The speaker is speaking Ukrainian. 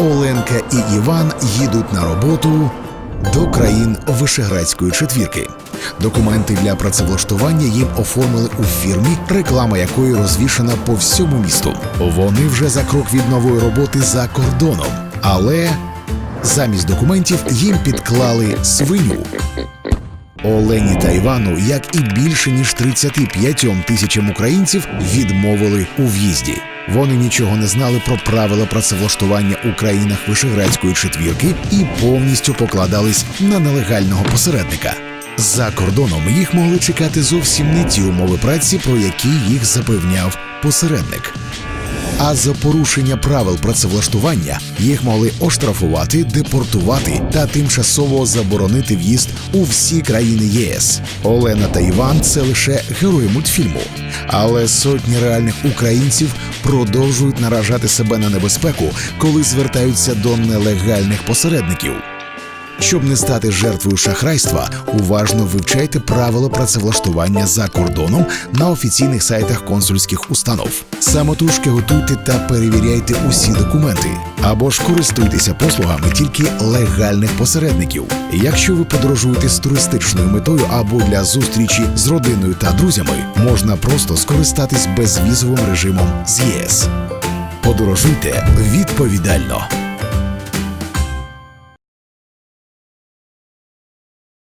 Оленка і Іван їдуть на роботу до країн Вишеградської четвірки. Документи для працевлаштування їм оформили у фірмі, реклама якої розвішана по всьому місту. Вони вже за крок від нової роботи за кордоном, але замість документів їм підклали свиню. Олені та Івану, як і більше ніж 35 тисячам українців, відмовили у в'їзді. Вони нічого не знали про правила працевлаштування у країнах Вишеградської четвірки і повністю покладались на нелегального посередника. За кордоном їх могли чекати зовсім не ті умови праці, про які їх запевняв посередник. А за порушення правил працевлаштування їх могли оштрафувати, депортувати та тимчасово заборонити в'їзд у всі країни ЄС. Олена та Іван це лише герої мультфільму, але сотні реальних українців продовжують наражати себе на небезпеку, коли звертаються до нелегальних посередників. Щоб не стати жертвою шахрайства, уважно вивчайте правила працевлаштування за кордоном на офіційних сайтах консульських установ. Самотужки готуйте та перевіряйте усі документи, або ж користуйтеся послугами тільки легальних посередників. Якщо ви подорожуєте з туристичною метою або для зустрічі з родиною та друзями, можна просто скористатись безвізовим режимом з ЄС. Подорожуйте відповідально.